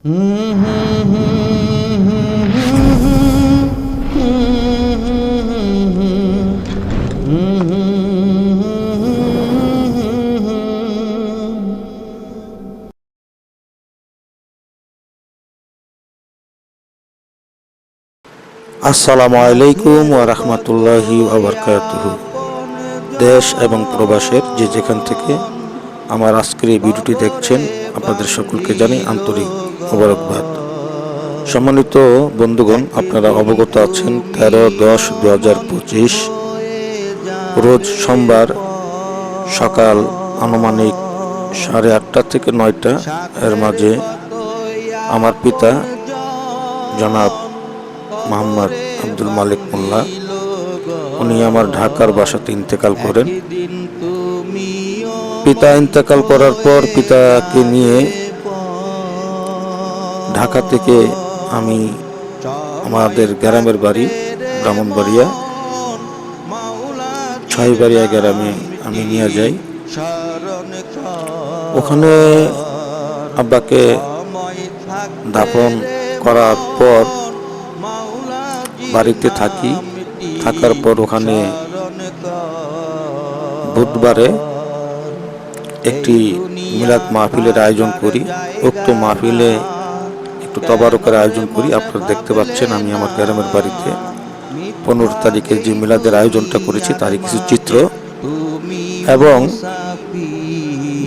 আসসালামু আলাইকুম ওয়া রাহমাতুল্লাহি ওয়া বারাকাতুহু। দেশ এবং প্রবাসের যে যেখান থেকে আমার আজকের এই ভিডিওটি দেখছেন, আপনাদের সকলকে জানাই আন্তরিক মোবারকবাদ। সম্মানিত বন্ধুগণ, আপনারা অবগত আছেন, তেরো দশ দু হাজার পঁচিশ রোজ সোমবার সকাল আনুমানিক সাড়ে আটটা থেকে নয়টা এর মাঝে আমার পিতা জনাব মোহাম্মদ আব্দুল মালিক মোল্লা, উনি আমার ঢাকার বাসাতে ইন্তেকাল করেন। পিতা ইন্তেকাল করার পর পিতাকে নিয়ে ঢাকা থেকে আমি আমাদের গ্রামের বাড়ি, ব্রাহ্মণবাড়িয়া। ছয়বাড়িয়া গ্রামে আমি নিয়ে যাই। ওখানে আব্বাকে দাফন করার পর বাড়িতে থাকি। থাকার পর ওখানে বুধবারে একটি মিলাদ মাহফিলের আয়োজন করি। উক্ত মাহফিলে একটু তবারকের আয়োজন করি। আপনারা দেখতে পাচ্ছেন, আমি আমার গ্রামের বাড়িতে পনেরো তারিখে যে মিলাদের আয়োজনটা করেছি, তারই কিছু চিত্র। এবং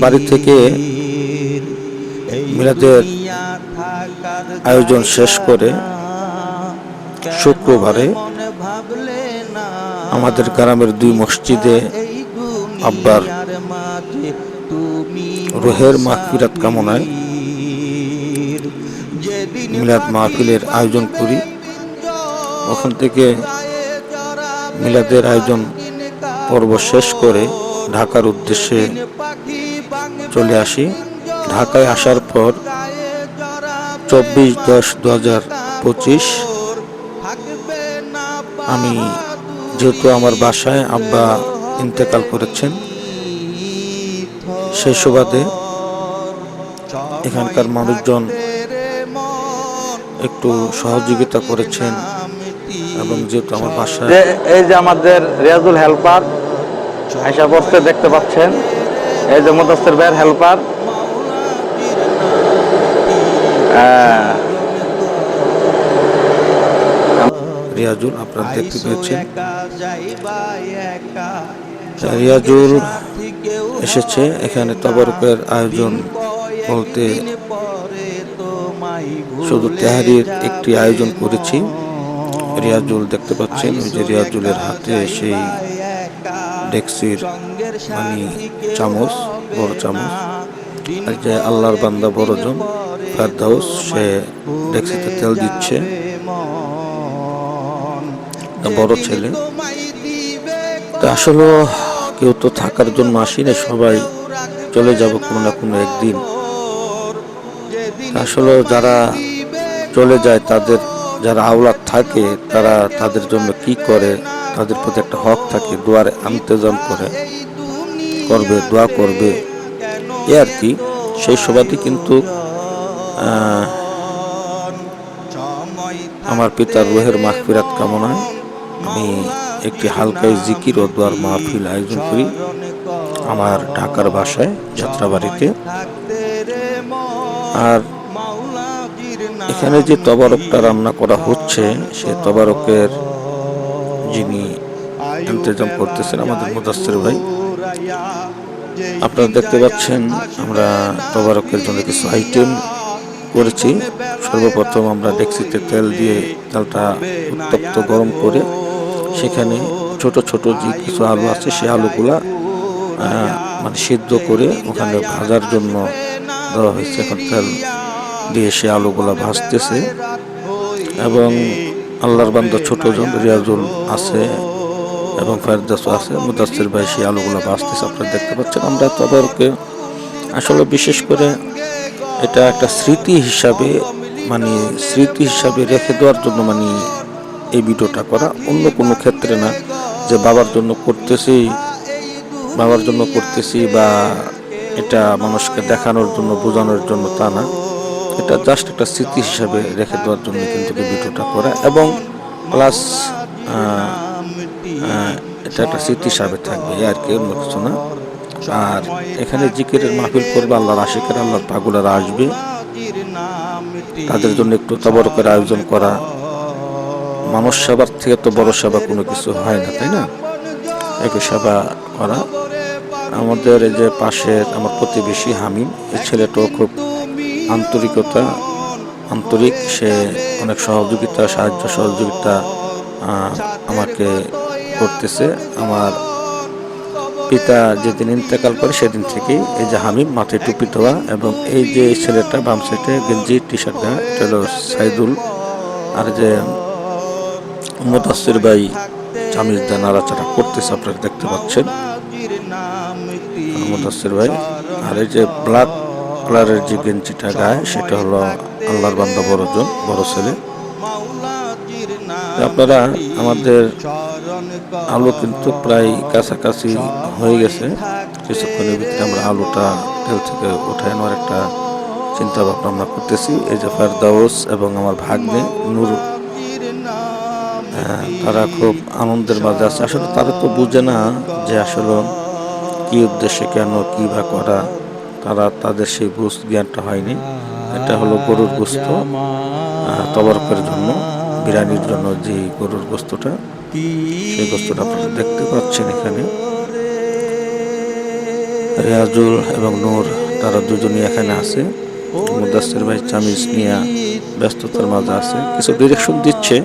বাড়ি থেকে মিলাদের আয়োজন শেষ করে শুক্রবারে আমাদের গ্রামের দুই মসজিদে আব্বার রোহের মাহফিরাত কামনায় মিলাদ মাহফিলের আয়োজন করি। ওখান থেকে মিলাদের আয়োজন পর্ব শেষ করে ঢাকার উদ্দেশ্যে চলে আসি। ঢাকায় আসার পর চব্বিশ দশ দু হাজার পঁচিশ আমি যেহেতু আমার বাসায় আব্বা ইন্তেকাল করেছেন সেই সুবাদে এখানকার মানুষজন একটু সহযোগিতা করেছেন এবং যেহেতু আমার বাসায় এই যে আমাদের রিয়াজুল হেল্পার আয়সা বসতে দেখতে পাচ্ছেন এই যে মুদাস্তের ভাইয়ের হেল্পার। রিয়াজুল আপনারা দেখতে পেয়েছেন। রিয়াজুল এসেছে। এখানে তবরকের আয়োজন বলতে শুধু তেহারির একটি আয়োজন করেছি। রিয়াজুল দেখতে পাচ্ছেন যে রিয়াজুলের হাতে সেই ডেক্সির মানে চামচ, বড় চামচ। আর যে আল্লাহর বান্দা বড়জন ফেরদাউস, সে ডেক্সিতে তেল দিচ্ছে। বড় ছেলে। আসলে কেউ তো থাকার জন্য আসি না সবাই চলে যাব কোনো না কোনো একদিন। আসলে যারা চলে যায়, তাদের যারা আওলাদ থাকে, তারা তাদের জন্য কি করে? তাদের প্রতি একটা হক থাকে, দোয়ার আন্তজাম করে, করবে, দোয়া করবে। এ আর কি, সেই সবাই কিন্তু আমার পিতার রোহের মাহফিরাত কামনায় আমি একটি হালকায় জিকির ও দোয়ার মাহফিল আয়োজন করি আমার ঢাকার বাসায় যাত্রাবাড়িতে। আর এখানে যে তবারকটা রান্না করা হচ্ছে, সে তবারকের যিনি ইন্তজাম করতেছেন আমাদের মুদাস্সির ভাই, আপনারা দেখতে পাচ্ছেন আমরা তবারকের জন্য কিছু আইটেম করেছি। সর্বপ্রথম আমরা ডেক্সিতে তেল দিয়ে তেলটা উত্তপ্ত গরম করে সেখানে ছোট ছোট যে কিছু আলু আছে সেই আলুগুলা মানে সিদ্ধ করে ওখানে ভাজার জন্য দেওয়া হয়েছে। এখন তেল দিয়ে সে আলোগুলা ভাজতেছে এবং আল্লাহর বান্দা ছোটজন রিয়াজুল আছে এবং ফেরদাস আছে মুদাসির ভাই সেই আলুগুলো ভাজতেছে আপনারা দেখতে পাচ্ছেন, আমরা তাদেরকে আসলে বিশেষ করে এটা একটা স্মৃতি হিসাবে মানে স্মৃতি হিসাবে রেখে দেওয়ার জন্য মানে এই ভিডিওটা করা। অন্য কোনো ক্ষেত্রে না, যে বাবার জন্য করতেছি, বাবার জন্য করতেছি বা এটা মানুষকে দেখানোর জন্য, বোঝানোর জন্য তা না। এটা জাস্ট একটা স্মৃতি হিসাবে রেখে দেওয়ার জন্য কিন্তু ভিডিওটা করা এবং প্লাস এটা একটা স্মৃতি হিসাবে থাকবে আর কি, অন্য কিছু না। আর এখানে জিকিরের মাহফিল করবে আল্লাহর আশিকের, আল্লাহর পাগুলারা আসবে। তাদের জন্য একটু তবরকের আয়োজন করা। মানুষ সেবার থেকে তো বড় সেবা কোনো কিছু হয় না, তাই না? একই সেবা করা। আমাদের এই যে পাশের, আমার প্রতিবেশী হামিম, এই ছেলেটাও খুব আন্তরিকতা, আন্তরিক সে অনেক সহযোগিতা, সাহায্য সহযোগিতা আমাকে করতেছে। আমার পিতা যেদিন ইন্তেকাল করে সেদিন থেকেই এই যে হামিম মাথায় টুপি দেওয়া এবং এই যে ছেলেটা বাম সাইডে গেঞ্জি টি শার্ট এটা হলো সাইদুল আর যে মুদাসির ভাই চামিজ দা নাড়াচাড়া করতেছে, আপনারা দেখতে পাচ্ছেন। মুদাসির ভাই আর এই যে ব্ল্যাক কালারের যে গেঞ্জিটা গায়ে সেটা হলো আল্লাহর বান্দা বড়জন বড় ছেলে। আপনারা আমাদের আলু কিন্তু প্রায় কাছাকাছি হয়ে গেছে। কিছুক্ষণের ভিতরে আমরা আলুটা তেল থেকে উঠায় নেওয়ার একটা চিন্তা ভাবনা আমরা করতেছি। এই যে ফেরদাউস এবং আমার ভাগ্নে নূর হ্যাঁ, তারা খুব আনন্দের মাঝে আছে। আসলে তারা তো বুঝে না যে আসলে কি উদ্দেশ্যে কেন কি বা করা। তারা তাদের সেই বুঝ জ্ঞানটা হয়নি। এটা হলো গরুর গোস্ত তবরকের জন্য, বিরিয়ানির জন্য যে গরুর গোস্তটা, সেই গোস্তটা আপনারা দেখতে পাচ্ছেন এখানে। রিয়াজুল এবং নূর, তারা দুজনই এখানে আছে। মুদাসির ভাই চামিজ নিয়ে ব্যস্ততার মাঝে আছে। কিছু ডিরেকশন দিচ্ছে।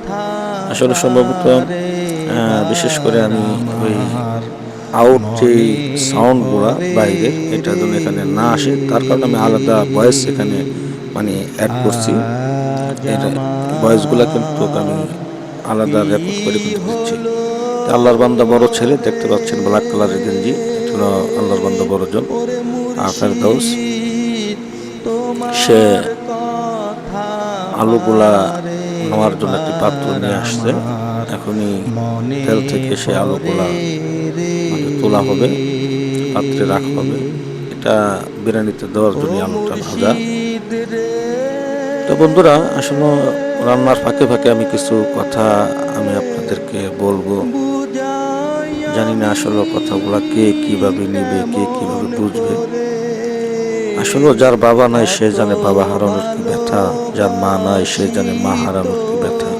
আসলে সম্ভবত বিশেষ করে আমি ওই আউট যে সাউন্ডগুলা বাইরের এটা যেন এখানে না আসে, তার কারণে আমি আলাদা ভয়েস এখানে মানে অ্যাড করছি। এর ভয়েসগুলো কিন্তু আমি আলাদা রেকর্ড করে কিন্তু দিচ্ছি। আল্লাহর বান্দা বড় ছেলে, দেখতে পাচ্ছেন ব্ল্যাক কালারের গেঞ্জি এটা আল্লাহর বান্দা বড়জন আর ফেরদাউস সে আলুগুলা নেওয়ার জন্য একটি পাত্র নিয়ে আসছে। এখনই তেল থেকে সে আলুগুলা তোলা হবে, পাত্রে রাখা হবে। এটা বিরিয়ানিতে দেওয়ার জন্য আলুটা ভাজা। তো বন্ধুরা, আসলে রান্নার ফাঁকে ফাঁকে আমি কিছু কথা আমি আপনাদেরকে বলব। জানি না আসলে কথাগুলা কে কীভাবে নিবে, কে কীভাবে বুঝবে। আসলে যার বাবা নাই, সে জানে বাবা হারানোর কি ব্যথা। যার মা নাই, সে জানে মা হারানোর কি ব্যথা।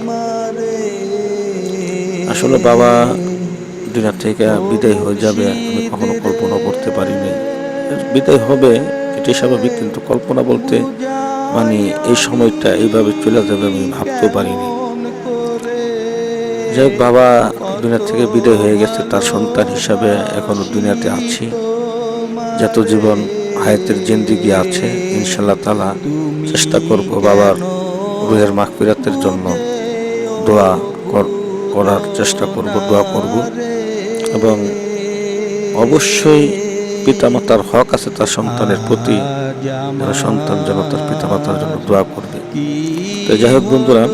আসলে বাবা দুনিয়া থেকে বিদায় হয়ে যাবে, আমি কখনো কল্পনা করতে পারিনি বিদায় হবে, এটাই স্বাভাবিক, কিন্তু কল্পনা বলতে মানে এই সময়টা এইভাবে চলে যাবে আমি ভাবতেও পারিনি যাই বাবা দুনিয়া থেকে বিদায় হয়ে গেছে, তার সন্তান হিসাবে এখনও দুনিয়াতে আছি। যত জীবন হায়াতের জিন্দিগি আছে ইনশাল্লাহ তালা চেষ্টা করব বাবার রুহের মাহফিরাতের জন্য দোয়া কর- করার চেষ্টা করব, দোয়া করব। এবং অবশ্যই পিতামাতার হক আছে তার সন্তানের প্রতি। সন্তান যেন তার পিতামাতার জন্য দোয়া করবে। তো যাই হোক বন্ধুরা,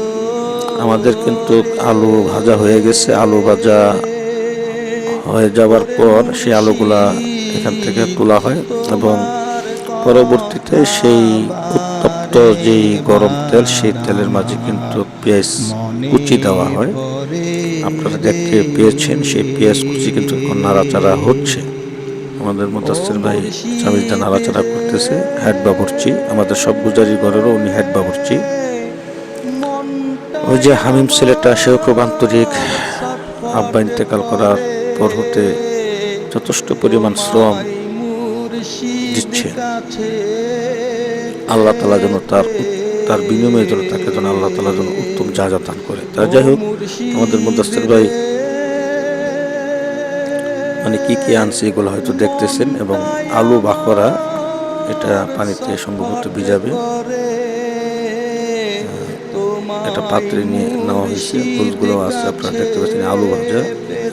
আমাদের কিন্তু আলু ভাজা হয়ে গেছে। আলু ভাজা হয়ে যাওয়ার পর সেই আলুগুলা এখান থেকে তোলা হয় এবং পরবর্তীতে সেই উত্তপ্ত যেই গরম তেল, সেই তেলের মাঝে কিন্তু পেঁয়াজ কুচি দেওয়া হয়। আপনারা দেখতে পেয়েছেন সেই পেঁয়াজ কুচি কিন্তু এখন নাড়াচাড়া হচ্ছে। আমাদের মুদাসির ভাই চামিজদা নাড়াচাড়া করতেছে হেড বাবুর্চি, আমাদের সব গুজারি ঘরেরও উনি হেড বাবুর্চি। ওই যে হামিম ছেলেটা, সেও খুব আন্তরিক। আব্বা ইন্তেকাল করার পর হতে যথেষ্ট পরিমাণ শ্রম দিচ্ছে। আল্লাহ তালা যেন তার তার বিনিময়ে যেন তাকে যেন আল্লাহ তালা যেন উত্তম যা দান করে। তা যাই হোক আমাদের মুদাস্তির ভাই মানে কি কি আনছে এগুলো হয়তো দেখতেছেন এবং আলু বাখরা, এটা পানিতে সম্ভবত ভিজাবে। একটা পাত্রে নিয়ে নেওয়া হয়েছে, ফুলগুলো আছে, আপনারা দেখতে পাচ্ছেন, আলু ভাজা।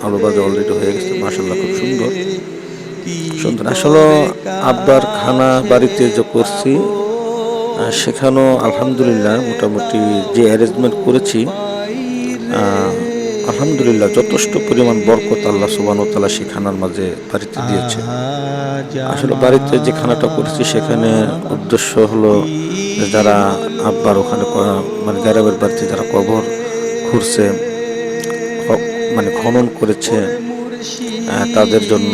আলু ভাজা অলরেডি হয়ে গেছে মাসাল্লাহ খুব সুন্দর। সুন্দর। আসলে আব্বার খানা বাড়িতে যে করছি সেখানেও আলহামদুলিল্লাহ মোটামুটি যে অ্যারেঞ্জমেন্ট করেছি আলহামদুলিল্লাহ যথেষ্ট পরিমাণ বরকত আল্লাহ সুবান তালা সেই খানার মাঝে বাড়িতে দিয়েছে। আসলে বাড়িতে যে খানাটা করেছি সেখানে উদ্দেশ্য হলো যারা আব্বার ওখানে মানে গ্যারামের বাড়িতে যারা কবর খুঁড়ছে মানে খনন করেছে তাদের জন্য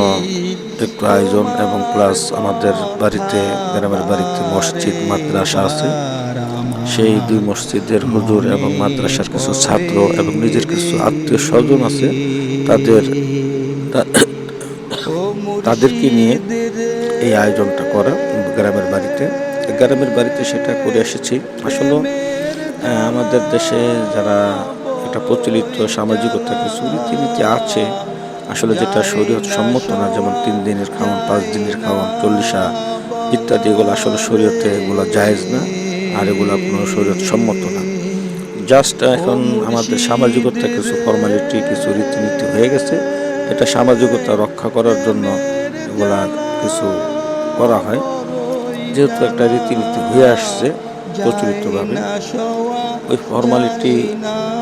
একটু আয়োজন এবং প্লাস আমাদের বাড়িতে গ্রামের বাড়িতে মসজিদ মাদ্রাসা আছে। সেই দুই মসজিদের হুজুর এবং মাদ্রাসার কিছু ছাত্র এবং নিজের কিছু আত্মীয় স্বজন আছে, তাদের তাদেরকে নিয়ে এই আয়োজনটা করা গ্রামের বাড়িতে। গ্রামের বাড়িতে সেটা করে এসেছি। আসলে আমাদের দেশে যারা একটা প্রচলিত সামাজিকতা কিছু রীতিনীতি আছে, আসলে যেটা শরীয়ত সম্মত না, যেমন তিন দিনের খাওয়ান, পাঁচ দিনের খাওয়ান, চল্লিশা ইত্যাদি এগুলো আসলে শরীয়তে এগুলো জায়েজ না। আর এগুলো কোনো শরীর সম্মত না। জাস্ট এখন আমাদের সামাজিকতা কিছু ফর্মালিটি কিছু রীতিনীতি হয়ে গেছে। এটা সামাজিকতা রক্ষা করার জন্য এগুলা কিছু করা হয়। যেহেতু একটা রীতিনীতি হয়ে আসছে প্রচলিতভাবে, ওই ফর্মালিটি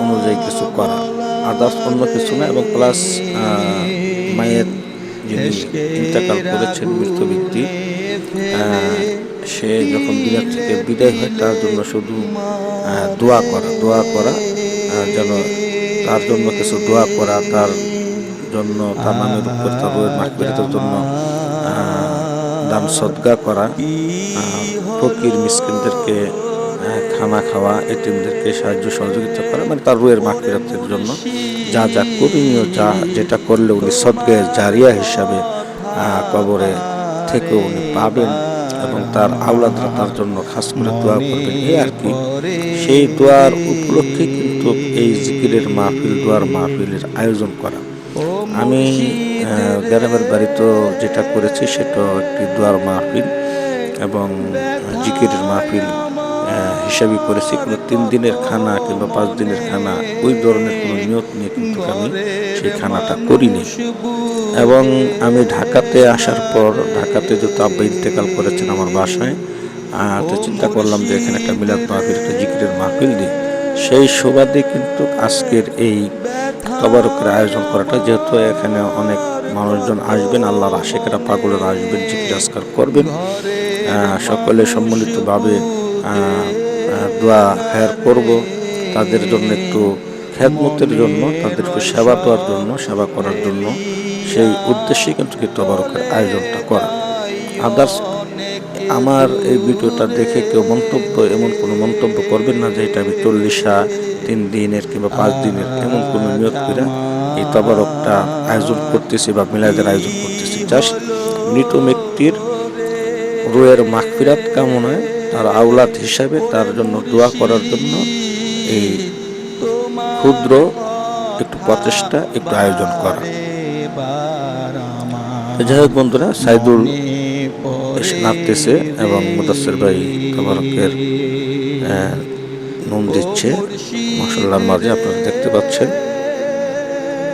অনুযায়ী কিছু করা। আদার্স অন্য কিছু না এবং প্লাস মায়ের যিনি ইন্তেকাল করেছেন মৃত ব্যক্তি সে যখন দুনিয়া থেকে বিদায় হয়, তার জন্য শুধু দোয়া করা দোয়া করা যেন তার জন্য কিছু দোয়া করা, তার জন্য তার নামের উপর তার জন্য দান, সদ্গা করা ফকির মিসকিনদেরকে খানা খাওয়া এটিমদেরকে সাহায্য, সহযোগিতা করা মানে তার রুয়ের মাকবিরাতের জন্য যা যা করণীয়, যা, যেটা করলে উনি সদ্গায় জারিয়া হিসাবে কবরে থেকে উনি পাবেন। এবং তার আওলাদরা তার জন্য খাস করে দোয়া করবেন। এই আর কি, সেই দোয়ার উপলক্ষে কিন্তু এই জিকিরের মাহফিল, দোয়ার মাহফিলের আয়োজন করা। আমি গ্রামের বাড়িতে যেটা করেছি, সেটা একটি দোয়ার মাহফিল এবং জিকিরের মাহফিল। হিসাবে করেছি, কোনো তিন দিনের খানা কিংবা পাঁচ দিনের খানা, ওই ধরনের কোনো নিয়ত নিয়ে কিন্তু আমি সেই খানাটা করিনি। এবং আমি ঢাকাতে আসার পর, ঢাকাতে যেহেতু আব্বা ইন্তেকাল করেছেন আমার বাসায় তো চিন্তা করলাম যে এখানে একটা মিলাদ মাহফিল, একটা জিকিরের মাহফিল দিই। সেই সুবাদে কিন্তু আজকের এই তবারকের আয়োজন করাটা, যেহেতু এখানে অনেক মানুষজন আসবেন, আল্লাহর আশেকেরা, পাগলের আসবেন আজকার করবেন সকলে সম্মিলিতভাবে দোয়া হায়ার করব। তাদের জন্য একটু খেদমতের জন্য, তাদেরকে সেবা দেওয়ার জন্য, সেবা করার জন্য। সেই উদ্দেশ্যে কিন্তু কি তবারকের আয়োজনটা করা। আদার্স আমার এই ভিডিওটা দেখে কেউ মন্তব্য, এমন কোনো মন্তব্য করবেন না যে এটা আমি চল্লিশা, তিন দিনের কিংবা পাঁচ দিনের, এমন কোনো নিয়ত করে এই তবারকটা আয়োজন করতেছি বা মিলাদের আয়োজন করতেছি। জাস্ট মৃত ব্যক্তির রুয়ের মাগফিরাত কামনায় তার আওলাদ হিসাবে তার জন্য দোয়া করার জন্য এই ক্ষুদ্র একটু প্রচেষ্টা, একটু আয়োজন করা। যাই হোক বন্ধুরা, সাইদুল নাচতেছে এবং মুদাসের ভাই তবরকের নুন দিচ্ছে। মশলার মাঝে আপনারা দেখতে পাচ্ছেন।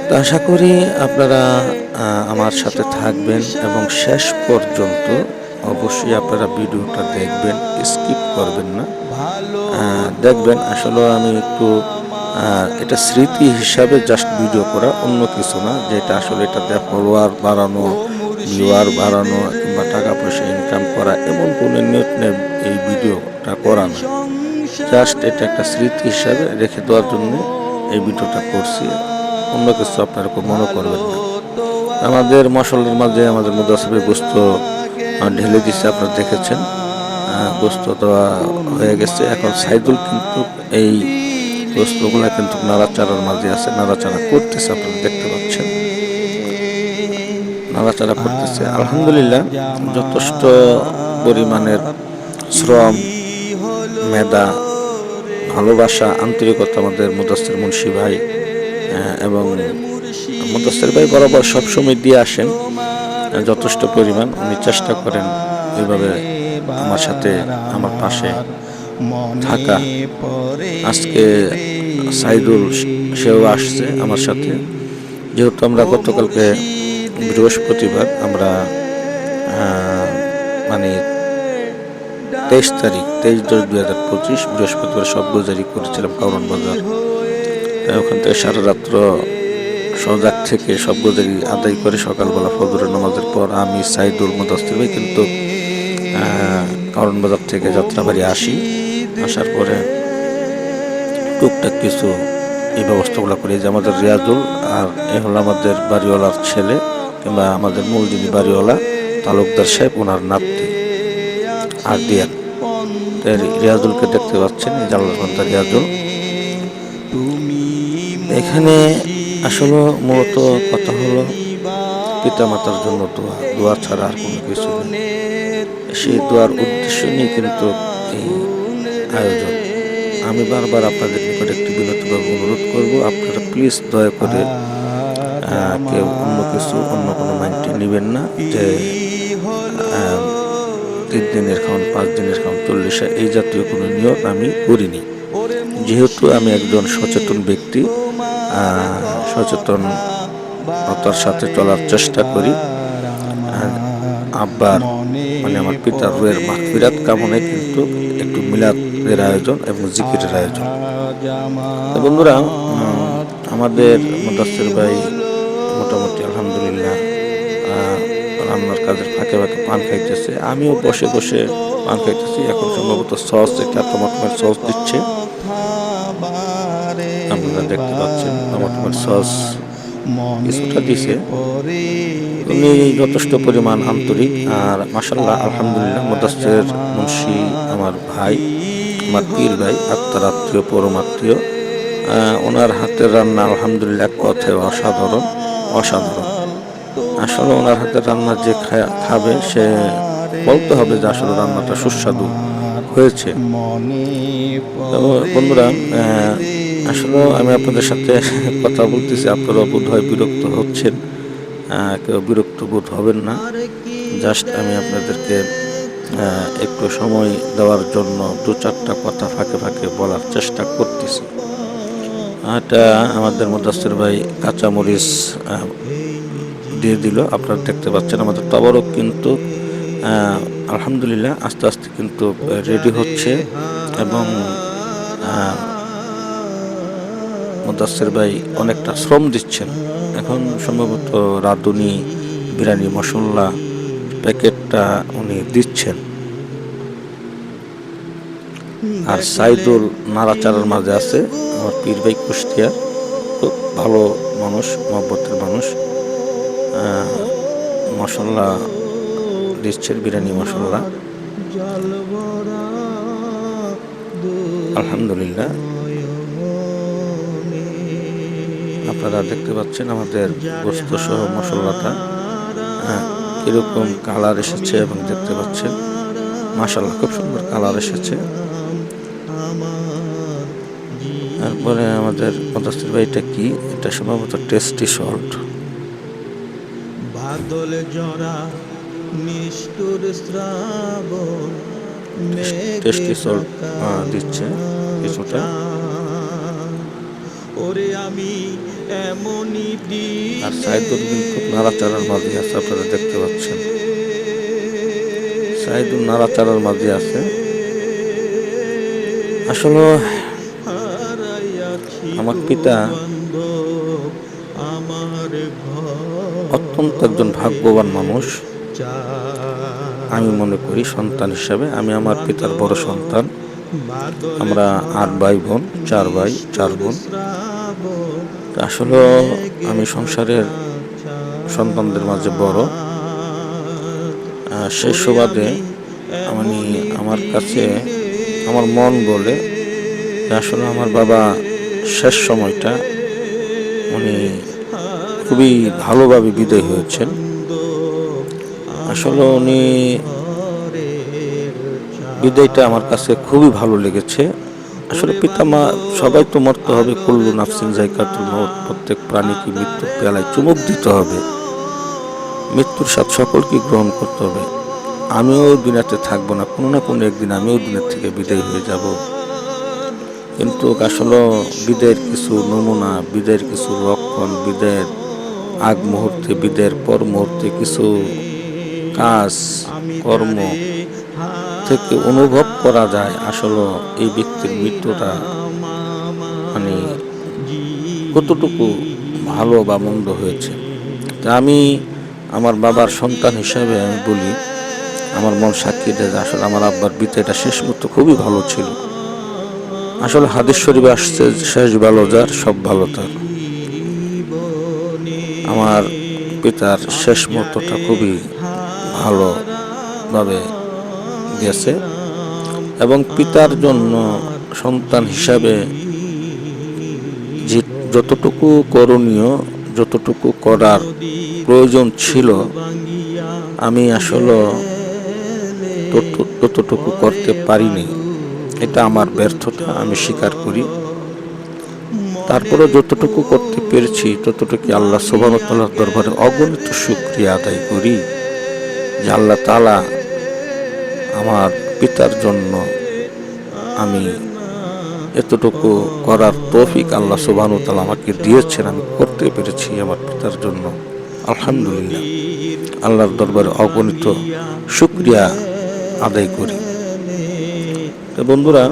তো আশা করি আপনারা আমার সাথে থাকবেন এবং শেষ পর্যন্ত অবশ্যই আপনারা ভিডিওটা দেখবেন স্কিপ করবেন না। দেখবেন আসলে আমি একটু এটা স্মৃতি হিসাবে জাস্ট ভিডিও করা অন্য কিছু না যেটা আসলে এটাতে ফলোয়ার বাড়ানো ভিউয়ার বাড়ানো কিংবা টাকা পয়সা ইনকাম করা এমন কোনো নিয়ত নেই এই ভিডিওটা করা না। জাস্ট এটা একটা স্মৃতি হিসাবে রেখে দেওয়ার জন্য এই ভিডিওটা করছি অন্য কিছু আপনারা মনে করবেন না। আমাদের মশলার মাঝে আমাদের মুদাসিবে গোস্ত আহ, ঢেলে দিচ্ছে আপনারা দেখেছেন। গোস্ত দেওয়া হয়ে গেছে। এখন সাইদুল কিন্তু এই গোস্তগুলা কিন্তু নাড়াচাড়ার মাঝে আছে, নাড়াচাড়া করতেছে, আপনারা দেখতে পাচ্ছেন। নাড়াচাড়া করতেছে। আলহামদুলিল্লাহ, যথেষ্ট পরিমাণের শ্রম, মেধা, ভালোবাসা, আন্তরিকতা আমাদের মুদাস্তের মুন্সি ভাই এবং মুদাস্তের ভাই বরাবর সবসময় দিয়ে আসেন। যথেষ্ট পরিমাণ, উনি চেষ্টা করেন এইভাবে আমার সাথে, আমার পাশে থাকা। আজকে সাইদুল সেও আসছে আমার সাথে। যেহেতু আমরা গতকালকে বৃহস্পতিবার, আমরা মানে তেইশ তারিখ, তেইশ দশ দুই হাজার পঁচিশ বৃহস্পতিবার সব গোজারি করেছিলাম কারণ বাজার। ওখান থেকে সারা রাত্র সজাগ থেকে সব গোজারি আদায় করে সকালবেলা ফজরের নামাজের পর আমি সাইদুল মুদাস্তির ভাই কিন্তু বাজার থেকে যাত্রাবাড়ি আসি। আসার পরে টুকটাক কিছু এই ব্যবস্থাগুলো করি। যে আমাদের রিয়াজুল আর এ হলো আমাদের বাড়িওয়ালার ছেলে কিংবা আমাদের মূল যিনি বাড়িওয়ালা, তালুকদার সাহেব ওনার নাতি আর দিয়ান রিয়াজুলকে দেখতে পাচ্ছেন, এই জালালবন্দা রিয়াজুল। এখানে আসলে মূলত কথা হলো পিতা মাতার জন্য দোয়া দোয়া ছাড়া আর কোনো কিছু সেই দোয়ার উদ্দেশ্য নিয়ে কিন্তু এই আয়োজন। আমি বারবার আপনাদের নিকট একটি বিনতিভাবে অনুরোধ করব, আপনারা প্লিজ দয়া করে কেউ অন্য কিছু, অন্য কোনো মাইন্ডে নেবেন না যে তিন দিনের খাওয়ান পাঁচ দিনের খাওয়ান চল্লিশে, এই জাতীয় কোনো নিয়ম আমি করিনি। যেহেতু আমি একজন সচেতন ব্যক্তি সচেতনতার সাথে চলার চেষ্টা করি। আব্বার মানে আমার পিতার রুয়ের মাগফিরাত কামনায় কিন্তু একটু মিলাদের আয়োজন এবং জিকিরের আয়োজন। বন্ধুরা আমাদের মুদাসির ভাই মোটামুটি আলহামদুলিল্লাহ রান্নার কাজের ফাঁকে ফাঁকে পান খাইতেছে। আমিও বসে বসে পান খাইতেছি। এখন সম্ভবত সস, একটা টমাটোমের সস দিচ্ছে। আপনারা দেখতে পাচ্ছেন। টমাটোমের সস কিছুটা দিছে উনি যথেষ্ট পরিমাণ আন্তরিক আর মাসাল্লাহ আলহামদুলিল্লাহ মুদাসের মুন্সি আমার ভাই আমার পীর ভাই আত্মার আত্মীয় পরম আত্মীয়। ওনার হাতের রান্না আলহামদুলিল্লাহ কথায় অসাধারণ অসাধারণ। আসলে ওনার হাতের রান্না যে খাবে সে বলতে হবে যে আসলে রান্নাটা সুস্বাদু হয়েছে। বন্ধুরা আসলে আমি আপনাদের সাথে কথা বলতেছি। আপনারা বোধ হয় বিরক্ত হচ্ছেন। কেউ বিরক্ত বোধ হবেন না। জাস্ট আমি আপনাদেরকে একটু সময় দেওয়ার জন্য দু চারটা কথা ফাঁকে ফাঁকে বলার চেষ্টা করতেছি। এটা আমাদের মুদাসির ভাই কাঁচামরিচ দিয়ে দিল। আপনারা দেখতে পাচ্ছেন আমাদের তবরক কিন্তু আলহামদুলিল্লাহ আস্তে আস্তে কিন্তু রেডি হচ্ছে এবং মুদাসির ভাই অনেকটা শ্রম দিচ্ছেন। এখন সম্ভবত রাঁধুনি, বিরিয়ানি, মশলা, প্যাকেটটা উনি দিচ্ছেন। আর সাইদুল নাড়াচাড়ার মাঝে আছে আমার পীর ভাই কুষ্টিয়ার খুব ভালো মানুষ, মহব্বতের মানুষ। মশলা দিচ্ছেন, বিরিয়ানি, মশলা। আলহামদুলিল্লাহ। আপনারা দেখতে পাচ্ছেন আমাদের গোস্ত সহ মশলাটা। হ্যাঁ, কীরকম কালার এসেছে এবং দেখতে পাচ্ছেন। মাসাল্লাহ খুব সুন্দর কালার এসেছে। তারপরে আমাদের পদার্থের ভাইটা কি? এটা সম্ভবত টেস্টি সল্ট। বাদল জরা নিষ্ঠুর শ্রাবণ টেস্টি সল্ট দিচ্ছে কিছুটা। ওরে আমি আর সাইদুল কিন্তু নাড়াচাড়ার মাঝে আছে, আপনারা দেখতে পাচ্ছেন। সাইদুল নাড়াচাড়ার মাঝে আছে। আসলে আমার পিতা আমার অত্যন্ত একজন ভাগ্যবান মানুষ। আমি মনে করি সন্তান হিসাবে আমি আমার পিতার বড় সন্তান। আমরা আট ভাই বোন, চার ভাই, চার বোন। আসলে আমি সংসারের সন্তানদের মাঝে বড়। সেই সুবাদে আমি আমার কাছে আমার মন বলে আসলে আমার বাবা শেষ সময়টা উনি খুবই ভালোভাবে বিদায় হয়েছেন। আসলে উনি বিদায়টা আমার কাছে খুবই ভালো লেগেছে। আসলে পিতা মা সবাই তো মরতে হবে, কুল্লু নাফসিন জায়গাতুল মত প্রত্যেক প্রাণীকে মৃত্যুর পেলায় চুমুক দিতে হবে। মৃত্যুর স্বাদ সকলকে গ্রহণ করতে হবে। আমিও ওই দুনিয়াতে থাকব না, কোনো না কোনো একদিন আমিও দুনিয়া থেকে বিদায় হয়ে যাব। কিন্তু আসলে বিদায়ের কিছু নমুনা, বিদায়ের কিছু লক্ষণ, বিদায়ের আগ মুহূর্তে, বিদায়ের পর মুহূর্তে কিছু কাজ, কর্ম থেকে অনুভব করা যায় আসলে এই ব্যক্তির মৃত্যুটা। মানে কতটুকু ভালো বা মন্দ হয়েছে। তা আমি আমার বাবার সন্তান হিসাবে আমি বলি, আমার মন সাক্ষী দেয় আসলে আমার আব্বার বিতেটা শেষ মতো খুবই ভালো ছিল। আসলে হাদিস শরীফে আসছে শেষ ভালো যার, সব ভালো তার। আমার পিতার শেষ মুহূর্তটা খুবই ভালোভাবে গেছে এবং পিতার জন্য সন্তান হিসাবে যতটুকু করণীয়, যতটুকু করার প্রয়োজন ছিল, আমি আসলে তত- ততটুকু করতে পারিনি। এটা আমার ব্যর্থতা, আমি স্বীকার করি। তারপরে যতটুকু করতে পেরেছি, ততটুকু আল্লাহ সুবাহতাল্লাহ দরবারে অগণিত শুক্রিয়া আদায় করি যে আল্লাহ তালা আমার পিতার জন্য আমি এতটুকু করার তৌফিক আল্লাহ সুবাহন তালা আমাকে দিয়েছেন, আমি করতে পেরেছি আমার পিতার জন্য। আলহামদুলিল্লাহ। আল্লাহর দরবারে অগণিত শুক্রিয়া আদায় করি। তো বন্ধুরা,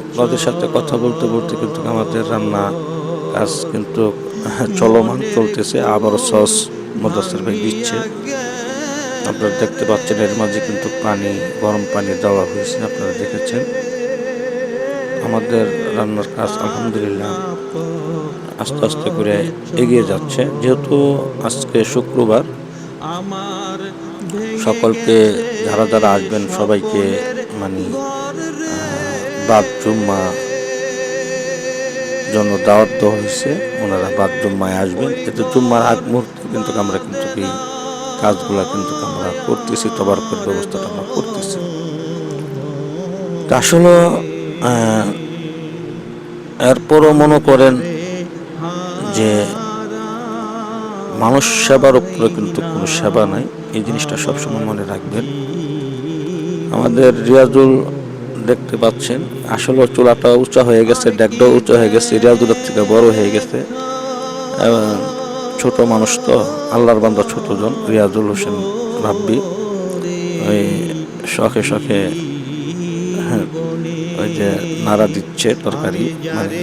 আপনাদের সাথে কথা বলতে বলতে কিন্তু আমাদের রান্না কাজ কিন্তু চলমান চলতেছে। আবারও সস মদাসের ভাই দিচ্ছে। আপনারা দেখতে পাচ্ছেন এর মাঝে কিন্তু পানি, গরম পানি দেওয়া হয়েছে, আপনারা দেখেছেন। আমাদের রান্নার কাজ আলহামদুলিল্লাহ আস্তে আস্তে করে এগিয়ে যাচ্ছে। যেহেতু আজকে শুক্রবার, সকলকে যারা যারা আসবেন সবাইকে মানে বাদ জুম্মা জন্য দাওয়াত দেওয়া হয়েছে, ওনারা বাদ জুম্মায় আসবেন। কিন্তু জুম্মার আগ মুহূর্তে কিন্তু আমরা কিন্তু এই কাজগুলা কিন্তু আমরা করতেছি তবারকের ব্যবস্থাটা আমরা করতেছি। আসলে এরপরও মনে করেন যে মানুষ সেবার উপরে কিন্তু কোনো সেবা নাই। এই জিনিসটা সবসময় মনে রাখবেন। আমাদের রিয়াজুল দেখতে পাচ্ছেন, আসলে চুলাটা উঁচা হয়ে গেছে, ডেকটাও উঁচা হয়ে গেছে, রিয়াজুলের থেকে বড় হয়ে গেছে। ছোট মানুষ তো আল্লাহর বান্দা ছোটজন রিয়াজুল হোসেন রাব্বি। ওই শখে শখে হ্যাঁ, ওই যে নাড়া দিচ্ছে তরকারি মানে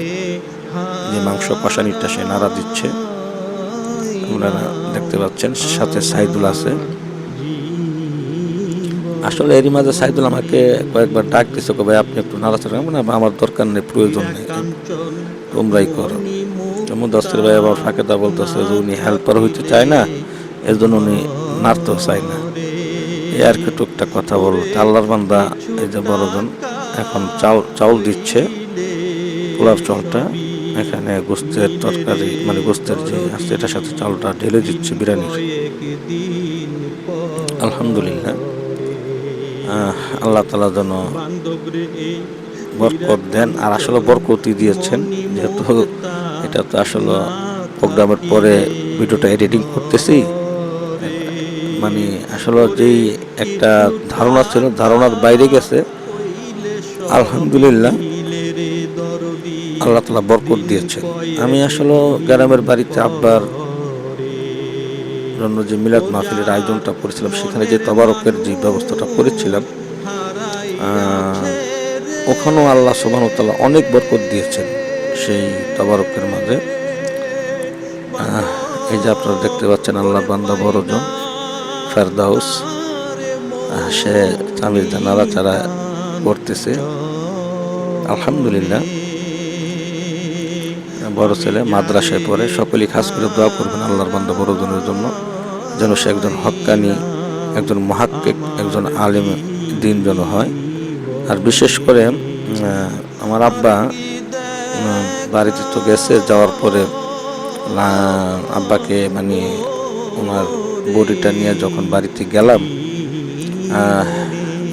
যে মাংস কষানিটা সে নাড়া দিচ্ছে। আপনারা দেখতে পাচ্ছেন সাথে সাইদুল আছে। আসলে এরই মাঝে সাইদুল আমাকে কয়েকবার ডাক দিছে কবে আপনি একটু নাড়াচাড়া করবেন?" না আমার দরকার নেই প্রয়োজন নেই। তোমরাই করো। তো মুদাস্তির ভাই আবার ফাঁকেদা বলতেছে যে উনি হেল্পার হইতে চায় না এর জন্য উনি নাড়তেও চায় না। এই আর কি টুকটাক কথা বল আল্লাহর বান্দা এই যে বড়জন এখন চাল, চাউল দিচ্ছে পোলার চালটা এখানে গোস্তের তরকারি মানে গোস্তের যে আছে, এটার সাথে চালটা ঢেলে দিচ্ছে বিরিয়ানির। আলহামদুলিল্লাহ। আল্লাহ তালা যেন বরকত দেন। আর আসলে বরকতই দিয়েছেন, যেহেতু এটা তো আসলে প্রোগ্রামের পরে ভিডিওটা এডিটিং করতেছি। মানে আসলে যেই একটা ধারণা ছিল, ধারণার বাইরে গেছে। আলহামদুলিল্লাহ, আল্লাহ তালা বরকত দিয়েছেন। আমি আসলে গ্রামের বাড়িতে আব্বার জন্য যে মিলাদ মাহফিলের আয়োজনটা করেছিলাম, সেখানে যে তবারকের যে ব্যবস্থাটা করেছিলাম ওখানেও আল্লাহ সুবাহতাল্লাহ অনেক বরকত দিয়েছেন। সেই তবারকের মাঝে। এই যে আপনারা দেখতে পাচ্ছেন আল্লাহ বান্দা বড়জন, ফেরদাউস। সে চামির চারা করতেছে। আলহামদুলিল্লাহ। বড় ছেলে মাদ্রাসায় পড়ে, সকলেই খাস করে দোয়া করবেন আল্লাহর বান্দা বড়জনের জন্য, যেন সে একজন হক্কানি একজন মহাক্কিক, একজন আলিম দিন যেন হয়। আর বিশেষ করে আমার আব্বা বাড়িতে তো গেছে, যাওয়ার পরে আব্বাকে মানে ওনার বডিটা নিয়ে যখন বাড়িতে গেলাম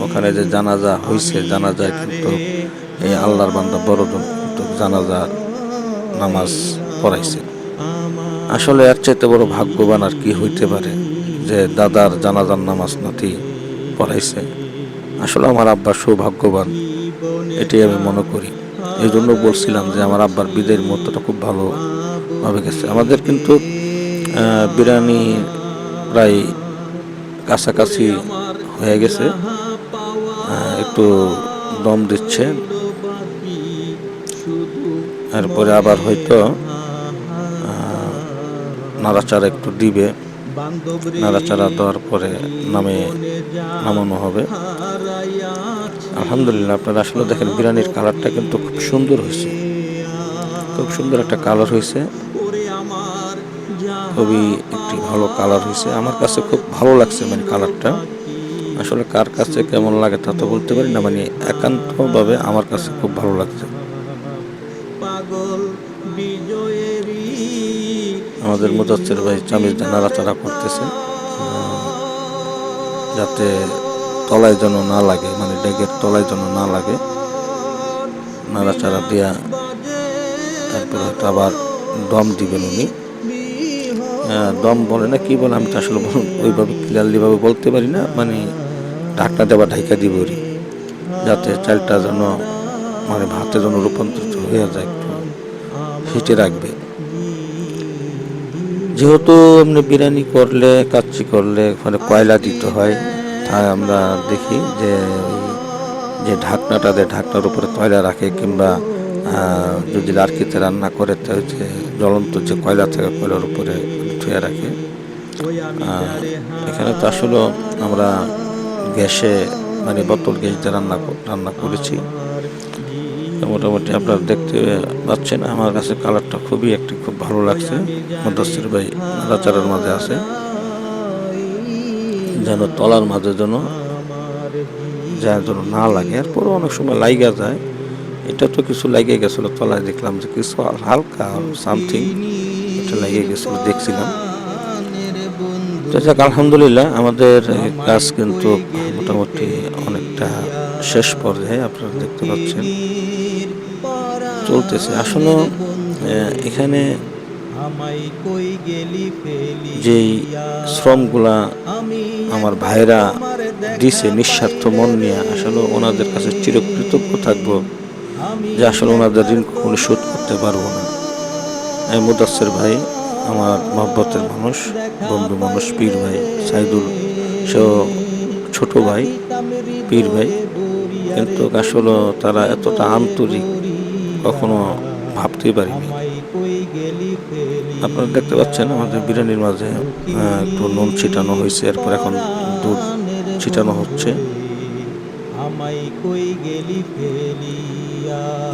ওখানে যে জানাজা হয়েছে জানাজায় কিন্তু এই আল্লাহর বান্দা বড়জন কিন্তু জানাজা, নামাজ পড়াইছে। আসলে এর চাইতে বড় ভাগ্যবান আর কি হইতে পারে যে দাদার জানাজার নামাজ নাতি পড়াইছে। আসলে আমার আব্বা সৌভাগ্যবান, এটাই আমি মনে করি। এই জন্য বলছিলাম যে আমার আব্বার বিদায়ের মুহূর্তটা খুব ভালো ভাবে গেছে। আমাদের কিন্তু বিরিয়ানি প্রায় কাছাকাছি হয়ে গেছে। একটু দম দিচ্ছে। এরপরে আবার হয়তো নাড়াচাড়া একটু দিবে। নাড়াচাড়া দেওয়ার পরে নামে নামানো হবে। আলহামদুলিল্লাহ, আপনারা আসলে দেখেন বিরিয়ানির কালারটা কিন্তু খুব সুন্দর হয়েছে। খুব সুন্দর একটা কালার হয়েছে। খুবই একটি ভালো কালার হয়েছে। আমার কাছে খুব ভালো লাগছে মানে কালারটা। আসলে কার কাছে কেমন লাগে তা তো বলতে পারি না মানে একান্তভাবে আমার কাছে খুব ভালো লাগছে। আমাদের মুদাচ্ছের ভাই চামিজ নাড়াচাড়া করতেছে। যাতে তলায় যেন না লাগে মানে ডেগের তলায় যেন না লাগে নাড়াচাড়া দিয়া তারপরে হয়তো আবার দম দিবেন উনি আহ, দম বলে না কি বলে আমি তো আসলে ওইভাবে ক্লিয়ারলি ভাবে বলতে পারি না মানে ঢাকনা দেওয়া ঢাইকা দিব। যাতে চালটা যেন মানে ভাতে যেন রূপান্তরিত হয়ে যায় একটু হিটে রাখবে যেহেতু এমনি বিরিয়ানি করলে কাচ্চি করলে ওখানে কয়লা দিতে হয় আমরা দেখি যে যে ঢাকনাটা দেয় ঢাকনার উপরে কয়লা রাখে কিংবা যদি লার্কিতে রান্না করে যে জ্বলন্ত যে কয়লা থাকে কয়লার উপরে ধুয়ে রাখে। এখানে তো আসলে আমরা গ্যাসে মানে বোতল গ্যাস দিয়ে রান্না রান্না করেছি। মোটামুটি আপনারা দেখতে পাচ্ছেন, আমার কাছে কালারটা খুবই একটি, খুব ভালো লাগছে। মদাসির ভাই, নাড়াচাড়ার মাঝে আছে। যেন তলার মাঝে যেন যার যেন না লাগে। এরপরও অনেক সময় লাইগা যায়। এটা তো কিছু লাগিয়ে গেছিল তলায়, দেখলাম যে কিছু হালকা সামথিং এটা লাগিয়ে গেছিল, দেখছিলাম। যাক আলহামদুলিল্লাহ আমাদের কাজ কিন্তু মোটামুটি অনেকটা শেষ পর্যায়ে আপনারা দেখতে পাচ্ছেন। চলতেছে। আসলে এখানে যেই শ্রমগুলা আমার ভাইরা দিছে নিঃস্বার্থ মন নিয়ে আসলে ওনাদের কাছে চিরকৃতজ্ঞ থাকব। যে আসলে ওনাদের ঋণ কখনো শোধ করতে পারব না। আমি মুদাসের ভাই আমার মহব্বতের মানুষ বন্ধু মানুষ পীর ভাই সাইদুল সেও ছোট ভাই পীর ভাই। কিন্তু আসলে তারা এতটা আন্তরিক কখনো ভাবতেই পারিনি। আপনারা দেখতে পাচ্ছেন আমাদের বিরিয়ানির মাঝে একটু নুন ছিটানো হয়েছে এরপর এখন দুধ ছিটানো হচ্ছে।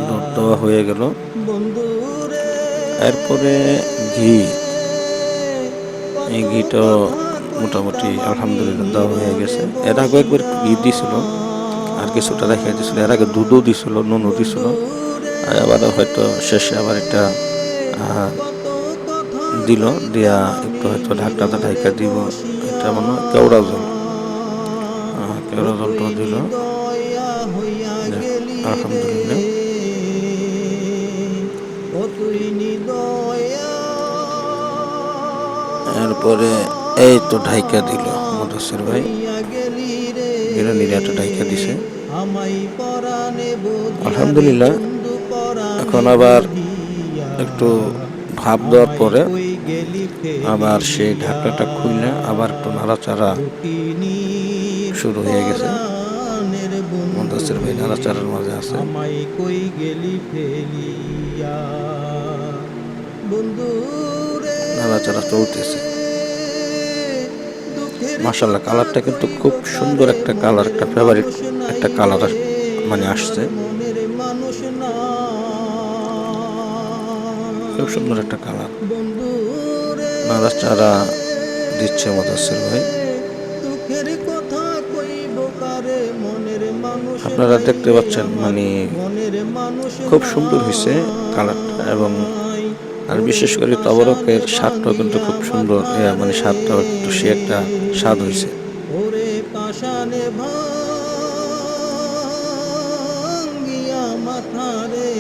দুধ দেওয়া হয়ে গেল। এরপরে ঘি। এই ঘিটা মোটামুটি আলহামদুলিল্লাহ দেওয়া হয়ে গেছে। এর আগে একবার ঘি দিছিল আর কিছুটা রেখে দিছিল। এর আগে দুধও দিছিল নুনও দিছিল। আবার হয়তো শেষে আবার একটা দিল, দিয়া একটু হয়তো ঢাকনাটা ঢাকা দিব, এটা মনে কেওড়া জল। কেওড়া জলটাও দিল। এরপরে এই তো ঢাইকা দিল মুদাসির ভাই। হইয়া গেলি রে বিরিয়ানির একটা ঢাইকা দিছে। আলহামদুলিল্লাহ। এখন আবার একটু ভাব দেওয়ার পরে আবার সেই ঢাকনাটা খুললে আবার একটু নাড়াচাড়া শুরু হয়ে গেছে। মন্দাসের ভাই নাড়াচাড়ার মাঝে আছে। কই গেলি ফেলিয়া বন্ধু নাড়াচাড়া চলতেছে। মাসাল্লাহ কালারটা কিন্তু খুব সুন্দর একটা কালার, একটা ফেভারিট একটা কালার মানে আসছে। খুব সুন্দর একটা কালার। বন্ধু রে নাড়াচাড়া দিচ্ছে মদাসের ভাই, আপনারা দেখতে পাচ্ছেন মানে খুব সুন্দর হয়েছে কালারটা এবং আর বিশেষ করে তবরকের স্বাদটাও কিন্তু খুব সুন্দর মানে স্বাদটাও একটু সে একটা স্বাদ হয়েছে। ভাঙ্গিয়া মাথারে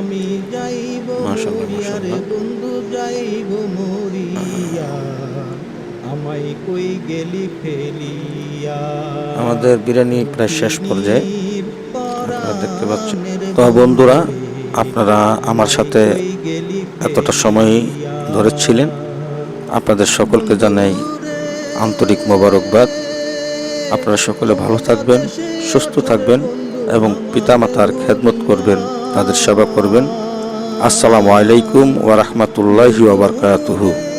আমি যাইব মাশাআল্লাহ, মরিয়া রে মাশাআল্লাহ। বন্ধু যাইব মরিয়া। আমায় কই গেলি ফেলিয়া? আমাদের বিরিয়ানি প্রায় শেষ পর্যায়ে। আপনারা দেখতে পাচ্ছেন। তো বন্ধুরা আপনারা আমার সাথে এতটা সময় ধরে ছিলেন আপনাদের সকলকে জানাই আন্তরিক মোবারকবাদ। আপনারা সকলে ভালো থাকবেন সুস্থ থাকবেন এবং পিতামাতার খেদমত করবেন। তাদের সেবা করবেন। আসসালামু আলাইকুম ওয়া রাহমাতুল্লাহি ওয়া বারাকাতুহু।